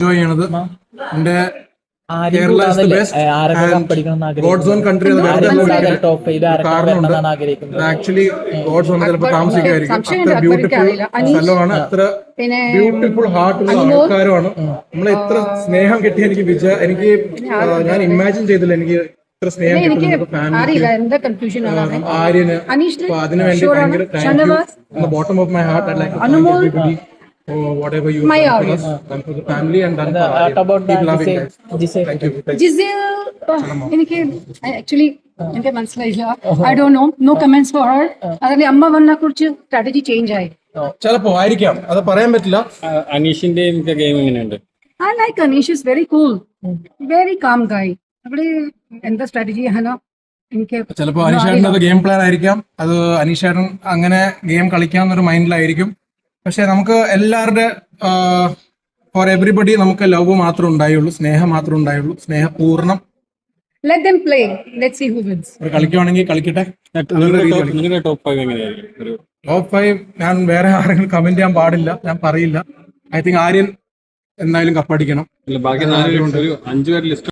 Enjoy ചെയ്യണത്. എന്റെ actually God zone ചിലപ്പോൾ താമസിക്കുമായിരിക്കും സംശയമുണ്ട്, അത്ര ബ്യൂട്ടിഫുൾ സ്ഥലമാണ്. അത്ര ബ്യൂട്ടിഫുൾ ഹാർട്ടുള്ള ആൾക്കാരുമാണ്. നമ്മൾ എത്ര സ്നേഹം കിട്ടി എനിക്ക് വിജ എനിക്ക് ഞാൻ ഇമാജിൻ ചെയ്തില്ല എനിക്ക് ഇത്ര സ്നേഹം എനിക്ക് ഭയങ്കര ബോട്ടം ഓഫ് മൈ ഹാർട്ട് ആണ് ആര്യന് അനീഷിന് അപ്പൊ അതിനു വേണ്ടി sure ആണ്. ഭയങ്കര thank you Shanavas bottom of my heart like Anumol whatever you My audience. Family and about ജിസേ thank you ജിസിൽ എനിക്ക് ആക്ച്വലി എനിക്ക് മനസ്സിലായില്ല. I Dr know no comments for her അതിൽ അമ്മ വന്ന കുറിച്ച് സ്ട്രാറ്റജി ചേഞ്ച് ആയി. ചിലപ്പോ ആയിരിക്കാം. അത് പറയാൻ പറ്റില്ല. അനീഷിന്റെ ഒക്കെ ഗെയിം എങ്ങനെയുണ്ട്? I like Aneesh is very cool very calm guy അവിടെ എന്താ സ്ട്രാറ്റജി ആണോ എനിക്ക് ചിലപ്പോ അനീഷേട്ടൻ അത് ഗെയിം പ്ലാൻ ആയിരിക്കാം. അത് അനീഷേട്ടൻ അങ്ങനെ ഗെയിം കളിക്കാന്നൊരു മൈൻഡിലായിരിക്കും പക്ഷെ നമുക്ക് എല്ലാവരുടെ ഫോർ എവറിബഡി നമുക്ക് ലവ് മാത്രം ഉണ്ടായുള്ളൂ സ്നേഹം മാത്രം ഉണ്ടായുള്ളൂ സ്നേഹപൂർണം let them play let see who wins അവർ കളിക്കുവാണെങ്കിൽ കളിക്കട്ടെ? നിങ്ങളുടെ ടോപ്പ് ഫൈവ് എങ്ങനെയായിരിക്കും? ഒരു ടോപ്പ് ഫൈവ് ഞാൻ വേറെ ആരെങ്കിലും കമന്റ് ചെയ്യാൻ പാടില്ല ഞാൻ പറയില്ല. ഐ തിങ്ക് ആര്യൻ എന്തായാലും കപ്പടിക്കണം ബാക്കി നാല് ഒരു അഞ്ചു പേര് ലിസ്റ്റ്